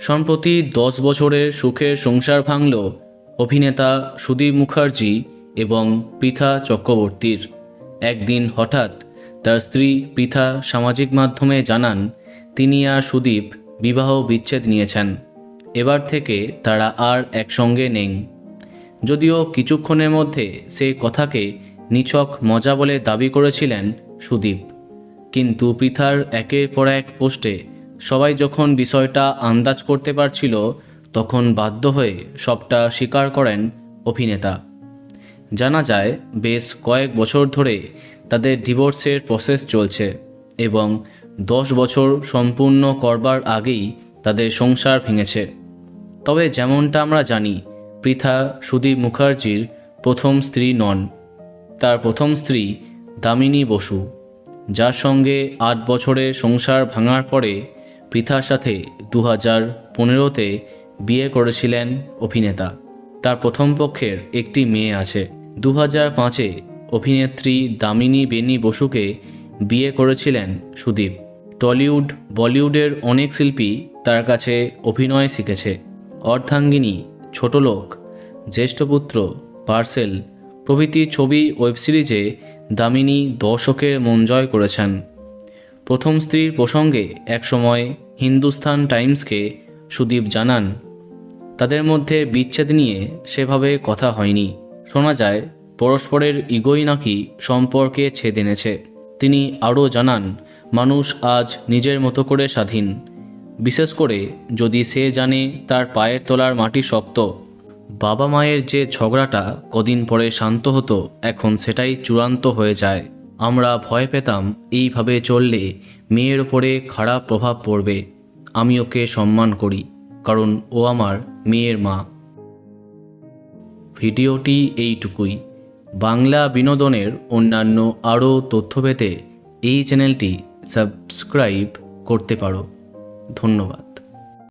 সম্প্রতি দশ বছরের সুখের সংসার ভাঙল অভিনেতা সুদীপ মুখার্জি এবং পৃথা চক্রবর্তীর। একদিন হঠাৎ তার স্ত্রী পৃথা সামাজিক মাধ্যমে জানান, তিনি আর সুদীপ বিবাহ বিচ্ছেদ নিয়েছেন। এবার থেকে তারা আর একসঙ্গে নেই। যদিও কিছুক্ষণের মধ্যে সে কথাকে নিছক মজা বলে দাবি করেছিলেন সুদীপ। কিন্তু পৃথার একের পর এক পোস্টে সবাই যখন বিষয়টা আন্দাজ করতে পারছিল, তখন বাধ্য হয়ে সবটা স্বীকার করেন অভিনেতা। জানা যায়, বেশ কয়েক বছর ধরে তাদের ডিভোর্সের প্রসেস চলছে এবং দশ বছর সম্পূর্ণ করবার আগেই তাদের সংসার ভেঙেছে। তবে যেমনটা আমরা জানি, পৃথা সুদীপ মুখার্জির প্রথম স্ত্রী নন। তার প্রথম স্ত্রী দামিনী বসু, যার সঙ্গে আট বছরের সংসার ভাঙার পরে পৃথার সাথে দু হাজার পনেরোতে বিয়ে করেছিলেন অভিনেতা। তার প্রথম পক্ষের একটি মেয়ে আছে। দু হাজার পাঁচে অভিনেত্রী দামিনী বেনি বসুকে বিয়ে করেছিলেন সুদীপ। টলিউড, বলিউডের অনেক শিল্পী তার কাছে অভিনয় শিখেছে। অর্ধাঙ্গিনী, ছোটলোক জ্যেষ্ঠপুত্র পার্সেল প্রভৃতি ছবি ওয়েব সিরিজে দামিনী দর্শকের মন জয় করেছেন। প্রথম স্ত্রীর প্রসঙ্গে একসময় হিন্দুস্তান টাইমসকে সুদীপ জানান, তাদের মধ্যে বিচ্ছেদ নিয়ে সেভাবে কথা হয়নি। শোনা যায়, পরস্পরের ইগোই নাকি সম্পর্কে ছেদ এনেছে। তিনি আরও জানান, মানুষ আজ নিজের মতো করে স্বাধীন। বিশেষ করে যদি সে জানে তার পায়ের তলার মাটি শক্ত। বাবা মায়ের যে ঝগড়াটা কদিন পরে শান্ত হতো, এখন সেটাই চূড়ান্ত হয়ে যায়। আমরা ভয় পেতাম এইভাবে চললে মেয়ের ওপরে খারাপ প্রভাব পড়বে। আমি ওকে সম্মান করি, কারণ ও আমার মেয়ের মা। ভিডিওটি এইটুকুই। বাংলা বিনোদনের অন্যান্য আরও তথ্য পেতে এই চ্যানেলটি সাবস্ক্রাইব করতে পারো। ধন্যবাদ।